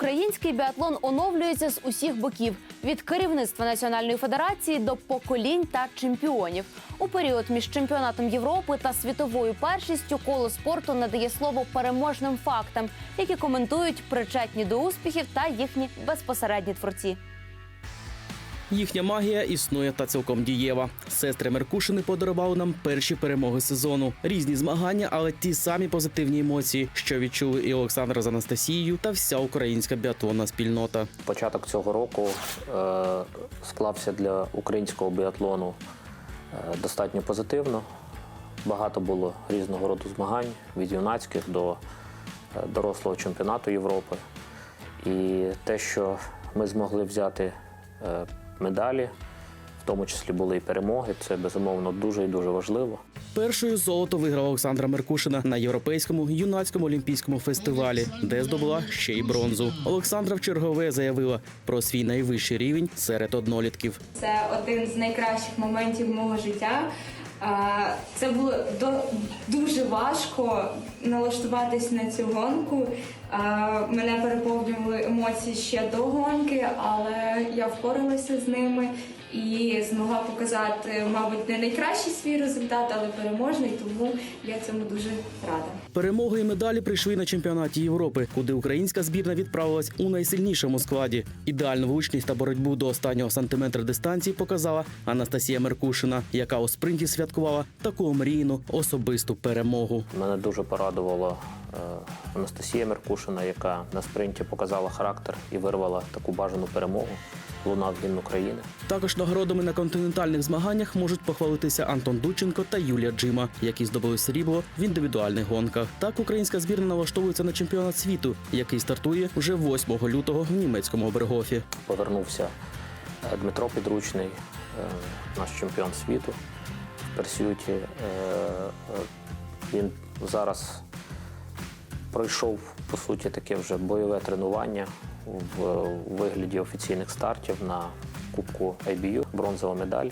Український біатлон оновлюється з усіх боків від керівництва національної федерації до поколінь та чемпіонів. У період між чемпіонатом Європи та світовою першістю коло спорту надає слово переможним фактам, які коментують причетні до успіхів та їхні безпосередні творці. Їхня магія існує та цілком дієва. Сестри Меркушини подарували нам перші перемоги сезону. Різні змагання, але ті самі позитивні емоції, що відчули і Олександр з Анастасією, та вся українська біатлонна спільнота. Початок цього року е, склався для українського біатлону е, достатньо позитивно. Багато було різного роду змагань від юнацьких до е, дорослого чемпіонату Європи. І те, що ми змогли взяти медалі, в тому числі були і перемоги, це безумовно дуже і дуже важливо. Першою золото виграла Олександра Меркушина на європейському юнацькому олімпійському фестивалі, де здобула ще й бронзу. Олександра в чергове заявила про свій найвищий рівень серед однолітків. Це один з найкращих моментів мого життя. Це було до- дуже важко налаштуватись на цю гонку. Мене переповнювали емоції ще до гонки, але я впоралася з ними і змогла показати, мабуть, не найкращий свій результат, але переможний, тому я цьому дуже рада. Перемоги і медалі прийшли на чемпіонаті Європи, куди українська збірна відправилась у найсильнішому складі. Ідеальну влучність та боротьбу до останнього сантиметра дистанції показала Анастасія Меркушина, яка у спринті святкувала таку омрійну особисту перемогу. Мене дуже порадувала е, Анастасія Меркушина, яка на спринті показала характер і вирвала таку бажану перемогу. Лунав гімн України. Також нагородами на континентальних змаганнях можуть похвалитися Антон Дученко та Юлія Джима, які здобули срібло в індивідуальних гонках. Так українська збірна налаштовується на чемпіонат світу, який стартує вже 8 лютого в німецькому Бергофі. Повернувся е, Дмитро Підручний, е, наш чемпіон світу в персюті. Е, Він зараз пройшов по суті таке вже бойове тренування в вигляді офіційних стартів на Кубку IBU, бронзова медаль.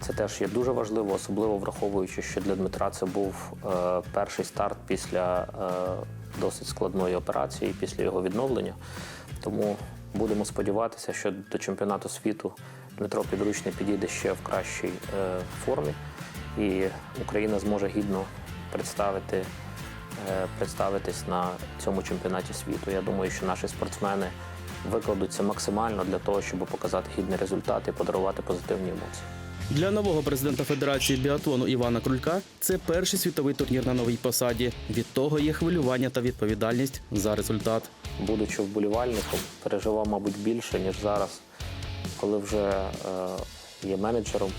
Це теж є дуже важливо, особливо враховуючи, що для Дмитра це був е, перший старт після е, досить складної операції, після його відновлення. Тому будемо сподіватися, що до чемпіонату світу Дмитро Підручний підійде ще в кращій е, формі, і Україна зможе гідно представити, представитись на цьому чемпіонаті світу. Я думаю, що наші спортсмени викладуться максимально для того, щоб показати гідний результат і подарувати позитивні емоції. Для нового президента Федерації біатлону Івана Крулька це перший світовий турнір на новій посаді. Від того є хвилювання та відповідальність за результат. будучи вболівальником, переживав, мабуть, більше, ніж зараз, коли вже е, є менеджером,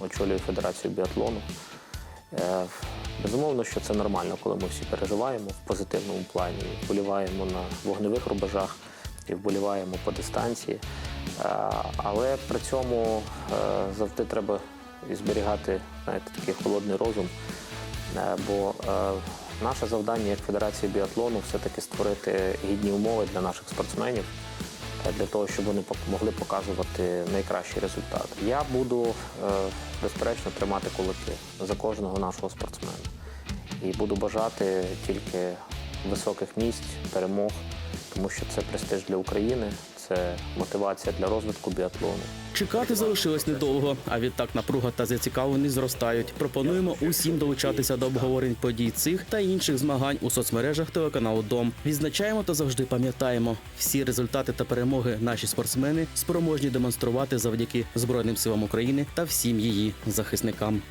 очолюю Федерацію біатлону. Е, безумовно, що це нормально, коли ми всі переживаємо в позитивному плані, вболіваємо на вогневих рубежах і вболіваємо по дистанції. Е, але при цьому е, завжди треба зберігати знаєте, такий холодний розум. Е, Бо наше завдання як Федерації біатлону все-таки створити гідні умови для наших спортсменів, для того, щоб вони могли показувати найкращий результат. Я буду е, безперечно тримати кулаки за кожного нашого спортсмена. І буду бажати тільки високих місць, перемог, тому що це престиж для України, це мотивація для розвитку біатлону. Чекати залишилось недовго, а відтак напруга та зацікавленість зростають. Пропонуємо усім долучатися до обговорень подій цих та інших змагань у соцмережах телеканалу Дом. Відзначаємо та завжди пам'ятаємо. Всі результати та перемоги наші спортсмени спроможні демонструвати завдяки Збройним силам України та всім її захисникам.